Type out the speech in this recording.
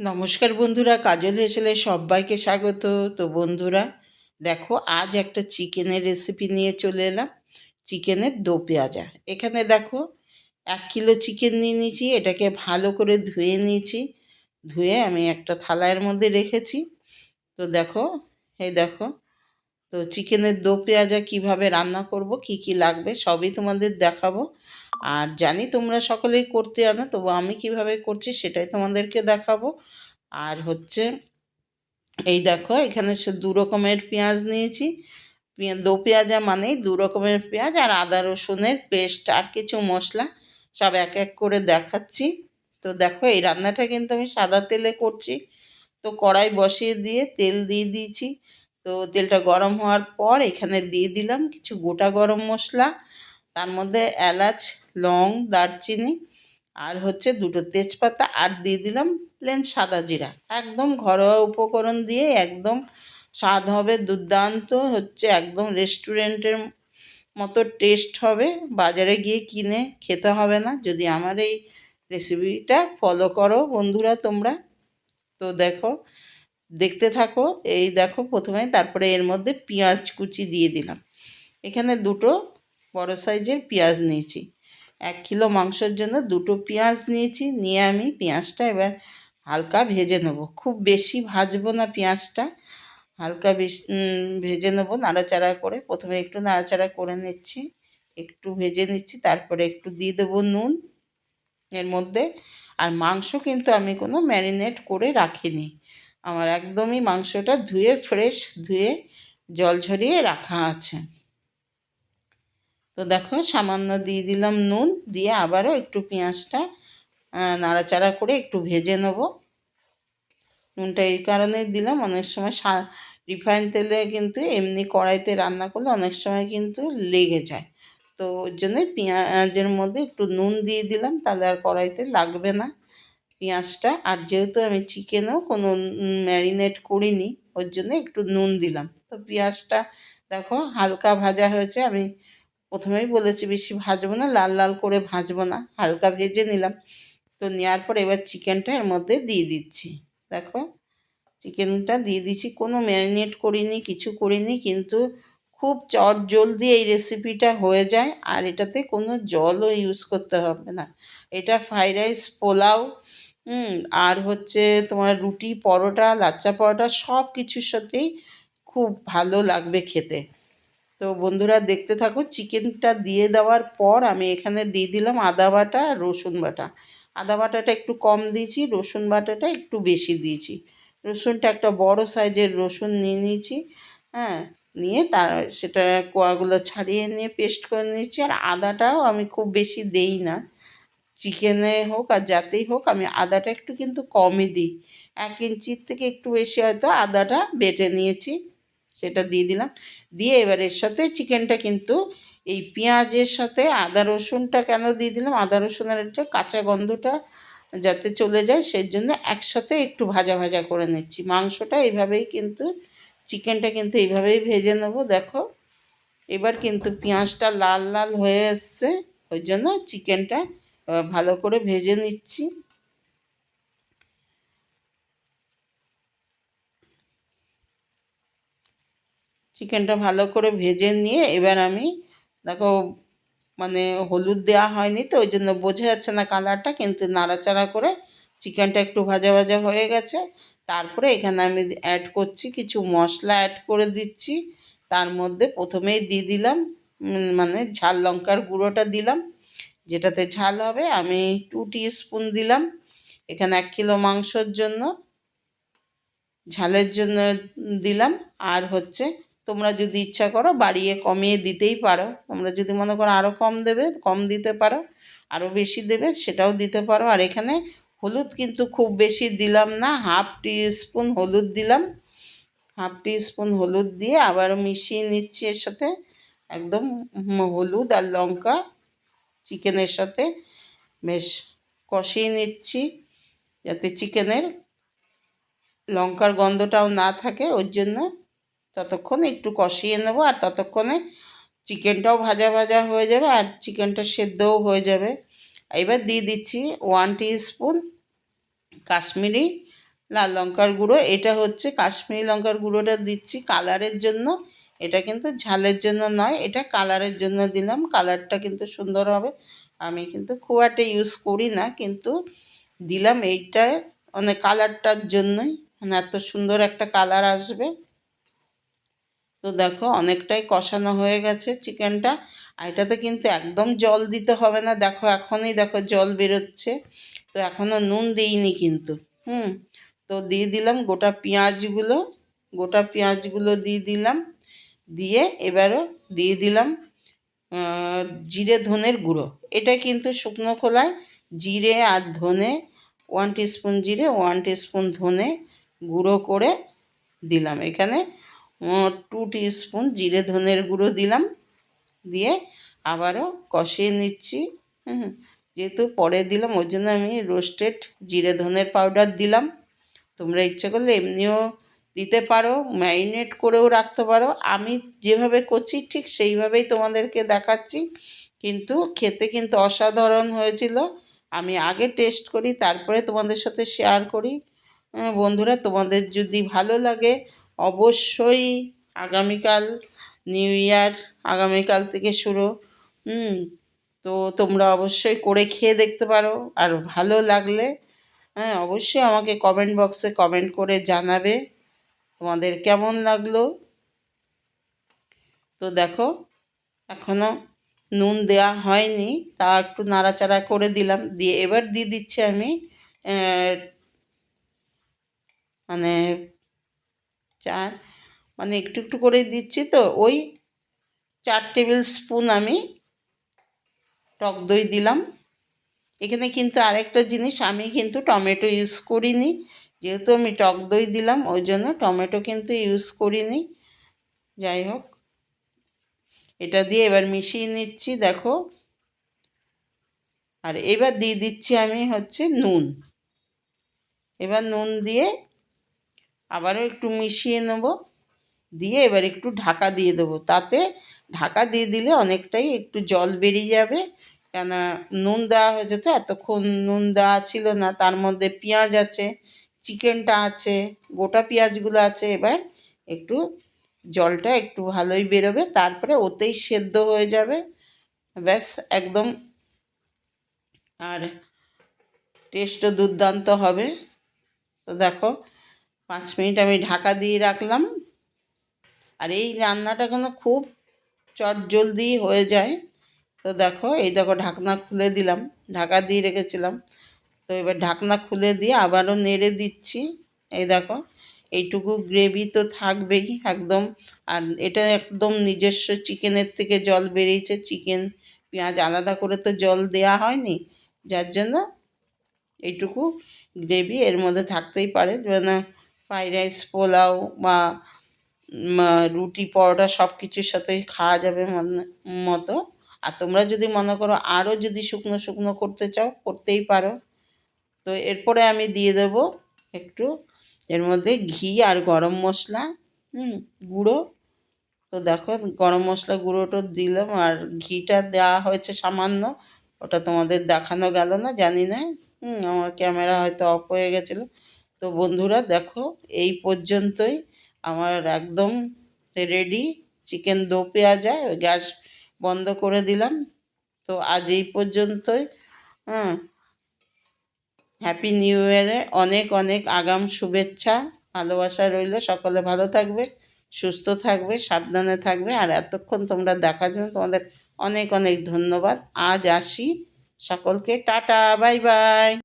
নমস্কার বন্ধুরা, কাজল হেসেলে সবাইকে স্বাগত। তো বন্ধুরা, দেখো, আজ একটা চিকেনের রেসিপি নিয়ে চলে এলাম। চিকেনের দো পেঁয়াজা। এখানে দেখো, এক কিলো চিকেন নিয়ে নিয়েছি, এটাকে ভালো করে ধুয়ে নিয়েছি। ধুয়ে আমি একটা থালার মধ্যে রেখেছি। তো দেখো, এই দেখো, তো চিকেনের দো পেঁয়াজা কীভাবে রান্না করব, কি কি লাগবে, সবই তোমাদের দেখাবো। আর জানি তোমরা সকলেই করতে জানো, তবু আমি কীভাবে করছি সেটাই তোমাদেরকে দেখাবো। আর হচ্ছে, এই দেখো, এখানে দু রকমের পেঁয়াজ নিয়েছি। দো পেঁয়াজা মানেই দু রকমের পেঁয়াজ আর আদা রসুনের পেস্ট আর কিছু মশলা, সব এক এক করে দেখাচ্ছি। তো দেখো, এই রান্নাটা কিন্তু আমি সাদা তেলে করছি। তো কড়াই বসিয়ে দিয়ে তেল দিয়ে দিয়েছি। তো তেলটা গরম হওয়ার পর এখানে দিয়ে দিলাম কিছু গোটা গরম মশলা তার মধ্যে এলাচ, লং, দারচিনি আর হচ্ছে দুটো তেজপাতা আর দিয়ে দিলাম প্লেন সাদা জিরা। একদম ঘরোয়া উপকরণ দিয়ে একদম স্বাদ হবে, দুর্দান্ত হচ্ছে, একদম রেস্টুরেন্টের মতো টেস্ট হবে। বাজারে গিয়ে কিনে খেতে হবে না। যদি আমার এই রেসিপিটা ফলো করো বন্ধুরা তোমরা, তো দেখো, দেখতে থাকো। এই দেখো প্রথমে, তারপরে এর মধ্যে পেঁয়াজ কুচি দিয়ে দিলাম। এখানে দুটো বড় সাইজের পেঁয়াজ নিয়েছি। এক কিলো মাংসের জন্য দুটো পেঁয়াজ নিয়েছি, নিয়ে আমি পেঁয়াজটা এবার হালকা ভেজে নেব। খুব বেশি ভাজবো না পেঁয়াজটা, হালকা ভেজে নেব নাড়াচাড়া করে। প্রথমে একটু নাড়াচাড়া করে নিচ্ছি, একটু ভেজে নিচ্ছি, তারপরে একটু দিয়ে দেবো নুন এর মধ্যে। আর মাংস কিন্তু আমি কোনো ম্যারিনেট করে রাখিনি। আমার একদমই মাংসটা ধুয়ে, ফ্রেশ ধুয়ে, জল ঝরিয়ে রাখা আছে। তো দেখো, সামান্য দিয়ে দিলাম নুন, দিয়ে আবারও একটু পেঁয়াজটা নাড়াচাড়া করে একটু ভেজে নেব। নুনটা এই কারণে দিলাম, অনেক সময় সা, রিফাইন তেলে কিন্তু এমনি কড়াইতে রান্না করলে অনেক সময় কিন্তু লেগে যায়। তো ওর জন্য পেঁয়াজের মধ্যে একটু নুন দিয়ে দিলাম, তাহলে আর কড়াইতে লাগবে না পেঁয়াজটা। আর যেহেতু আমি চিকেনও কোনো ম্যারিনেট করিনি, ওর জন্য একটু নুন দিলাম। তো পেঁয়াজটা দেখো, হালকা ভাজা হয়েছে, আমি প্রথমেই বলেছি বেশি ভাজবো না, লাল লাল করে ভাজবো না, হালকা ভেজে নিলাম। তো নেওয়ার পর এবার চিকেনটা এর মধ্যে দিয়ে দিচ্ছি। দেখো, চিকেনটা দিয়ে দিচ্ছি, কোনো ম্যারিনেট করিনি, কিছু করিনি, কিন্তু খুব চট জলদি এই রেসিপিটা হয়ে যায়, আর এটাতে কোনো জলও ইউজ করতে হবে না। এটা ফ্রাইড রাইস, পোলাও আর হচ্ছে তোমার রুটি, পরোটা, লাচ্চা পরোটা সব কিছুর সাথেই খুব ভালো লাগবে খেতে। তো বন্ধুরা দেখতে থাকো, চিকেনটা দিয়ে দেওয়ার পর আমি এখানে দিয়ে দিলাম আদা বাটা আর রসুন বাটা। আদা বাটাটা একটু কম দিয়েছি, রসুন বাটাটা একটু বেশি দিয়েছি। রসুনটা একটা বড় সাইজের রসুন নিয়ে নিয়েছি হ্যাঁ নিয়ে তার সেটা কোয়াগুলো ছাড়িয়ে নিয়ে পেস্ট করে নিয়েছি। আর আদাটাও আমি খুব বেশি দেই না, চিকেনে হোক আর যাতেই হোক আমি আদাটা একটু কিন্তু কমই দিই। এক ইঞ্চির থেকে একটু বেশি হয়তো আদাটা বেটে নিয়েছি। সেটা দিয়ে দিলাম। দিয়ে এবার এর সাথে চিকেনটা কিন্তু এই পেঁয়াজের সাথে আদা রসুনটা কেন দিয়ে দিলাম? আদা রসুনের একটা কাঁচা গন্ধটা যাতে চলে যায় সেই জন্য একসাথে একটু ভাজা ভাজা করে নিচ্ছি। মাংসটা এইভাবেই কিন্তু চিকেনটা কিন্তু এইভাবেই ভেজে নেব, দেখো। এবার কিন্তু পেঁয়াজটা লাল লাল হয়ে এসছে, ওই জন্য চিকেনটা ভালো করে ভেজে নিচ্ছি। চিকেনটা ভালো করে ভেজে নিয়ে এবার আমি, দেখো মানে হলুদ দেওয়া হয়নি তো, ওই জন্য বোঝা যাচ্ছে না কালারটা, কিন্তু নাড়াচাড়া করে চিকেনটা একটু ভাজা ভাজা হয়ে গেছে। তারপরে এখানে আমি অ্যাড করছি কিছু মশলা অ্যাড করে দিচ্ছি। তার মধ্যে প্রথমেই দিয়ে দিলাম মানে ঝাল লঙ্কার গুঁড়োটা দিলাম, যেটাতে ঝাল হবে। আমি টু স্পুন দিলাম, এখানে এক কিলো মাংসর জন্য ঝালের জন্য দিলাম। আর হচ্ছে তোমরা যদি ইচ্ছা করো বাড়িয়ে কমিয়ে দিতেই পারো। তোমরা যদি মনে করো আরও কম দেবে, কম দিতে পারো আরও বেশি দেবে, সেটাও দিতে পারো। আর এখানে হলুদ কিন্তু খুব বেশি দিলাম না, হাফ টি স্পুন হলুদ দিলাম। হাফ টি স্পুন হলুদ দিয়ে আবার মিশিয়ে নিচ্ছি এর সাথে। একদম হলুদ আর লঙ্কা, চিকেনের সাথে বেশ কষিয়ে নিচ্ছি যাতে চিকেনের লঙ্কার গন্ধটাও না থাকে, ওর জন্য ততক্ষণ একটু কষিয়ে নেব, আর ততক্ষণে চিকেনটাও ভাজা ভাজা হয়ে যাবে, আর চিকেনটা সেদ্ধও হয়ে যাবে। এবার দিয়ে দিচ্ছি ওয়ান স্পুন কাশ্মীরি লাল লঙ্কার গুঁড়ো। এটা হচ্ছে কাশ্মীরি লঙ্কার গুঁড়োটা দিচ্ছি কালারের জন্য। এটা কিন্তু ঝালের জন্য নয়, এটা কালারের জন্য দিলাম। কালারটা কিন্তু সুন্দর হবে। আমি কিন্তু খুব একটা ইউজ করি না, কিন্তু দিলাম এইটা মানে কালারটার জন্যই। মানে এত সুন্দর একটা কালার আসবে। তো দেখো অনেকটাই কষানো হয়ে গেছে চিকেনটা। আর এটাতে কিন্তু একদম জল দিতে হবে না। দেখো এখনই দেখো জল বেরোচ্ছে। তো এখনও নুন দিইনি কিন্তু। হুম। তো দিয়ে দিলাম গোটা পেঁয়াজগুলো। গোটা পেঁয়াজগুলো দিয়ে দিলাম। দিয়ে এবারও দিয়ে দিলাম জিরে ধনের গুঁড়ো। এটা কিন্তু শুকনো খোলায় জিরে আর ধনে ওয়ান টিস্পুন জিরে ওয়ান টিস্পুন ধনে গুঁড়ো করে দিলাম। এখানে টু টিস্পুন জিরে ধনের গুঁড়ো দিলাম। দিয়ে আবারও কষিয়ে নিচ্ছি। যেহেতু পরে দিলাম, ওই জন্য আমি রোস্টেড জিরে ধনের পাউডার দিলাম। তোমরা ইচ্ছে করলে এমনিও দিতে পারো ম্যারিনেট করেও রাখতে পারো। আমি যেভাবে করছি, ঠিক সেইভাবেই তোমাদেরকে দেখাচ্ছি। কিন্তু খেতে কিন্তু অসাধারণ হয়েছিল। আমি আগে টেস্ট করি, তারপরে তোমাদের সাথে শেয়ার করি। বন্ধুরা, তোমাদের যদি ভালো লাগে অবশ্যই আগামীকাল নিউ ইয়ার আগামীকাল থেকে শুরু। হুম, তো তোমরা অবশ্যই করে খেয়ে দেখতে পারো। আর ভালো লাগলে হ্যাঁ অবশ্যই আমাকে কমেন্ট বক্সে কমেন্ট করে জানাবে। তোমাদের কেমন লাগল? তো দেখো এখনও নুন দেওয়া হয়নি। তা একটু নাড়াচাড়া করে দিলাম। দিয়ে এবার দিয়ে দিচ্ছি আমি মানে চার মানে একটু একটু করে দিচ্ছি তো, ওই চার টেবিল স্পুন আমি টক দই দিলাম। এখানে কিন্তু আরেকটা জিনিস, আমি কিন্তু টমেটো ইউজ করিনি, যেহেতু আমি টক দই দিলাম, ওই জন্য টমেটো কিন্তু ইউজ করিনি। যাই হোক, এটা দিয়ে এবার মিশিয়ে নিচ্ছি, দেখো। আর এবার দিয়ে দিচ্ছি আমি হচ্ছে নুন। এবার নুন দিয়ে আবারও একটু মিশিয়ে নেব। দিয়ে এবার একটু ঢাকা দিয়ে দেবো। তাতে ঢাকা দিয়ে দিলে অনেকটাই একটু জল বেরিয়ে যাবে। কেন নুন দেওয়া হয়েছে তো, এতক্ষণ নুন দেওয়া ছিল না। তার মধ্যে পেঁয়াজ আছে, চিকেনটা আছে, গোটা পেঁয়াজগুলো আছে। এবার একটু জলটা একটু ভালোই বেরোবে। তারপরে ওতেই সেদ্ধ হয়ে যাবে। ব্যাস, একদম। আর টেস্টও দুর্দান্ত হবে। তো দেখো পাঁচ মিনিট আমি ঢাকা দিয়ে রাখলাম। আর এই রান্নাটা কিন্তু খুব চট জলদি হয়ে যায়। তো দেখো, এই দেখো ঢাকনা খুলে দিলাম, ঢাকা দিয়ে রেখেছিলাম। তো এবার ঢাকনা খুলে দিয়ে আবারও নেড়ে দিচ্ছি। এই দেখো, এইটুকু গ্রেভি তো থাকবেই একদম। আর এটা একদম নিজস্ব চিকেনের থেকে জল বেরিয়েছে। চিকেন, পেঁয়াজ আলাদা করে তো জল দেয়া হয়নি। যার জন্য এইটুকু গ্রেভি এর মধ্যে থাকতেই পারে। মানে ফ্রাইড রাইস, পোলাও বা রুটি, পরোটা সব কিছুর সাথেই খাওয়া যাবে মতো। আর তোমরা যদি মনে করো আরও যদি শুকনো শুকনো করতে চাও, করতেই পারো। তো এরপরে আমি দিয়ে দেবো একটু, এর মধ্যে ঘি আর গরম মশলা, হুম, গুঁড়ো। তো দেখো, গরম মশলা গুঁড়োটা দিলাম আর ঘিটা দেওয়া হয়েছে সামান্য। ওটা তোমাদের দেখানো গেল না, জানি না। হুম, আমার ক্যামেরা হয়তো অফ হয়ে গেছিল। তো বন্ধুরা দেখো, এই পর্যন্তই আমার একদম রেডি চিকেন দো পেঁয়াজা গ্যাস বন্ধ করে দিলাম। তো আজ এই পর্যন্তই। হ্যাঁ হ্যাপি নিউ ইয়ারে অনেক অনেক আগাম শুভেচ্ছা, ভালোবাসা রইল। সকলে ভালো থাকবে, সুস্থ থাকবে, সাবধানে থাকবে। আর এতক্ষণ তোমরা দেখার জন্য তোমাদের অনেক অনেক ধন্যবাদ। আজ আসি সকলকে। Tata, bye bye.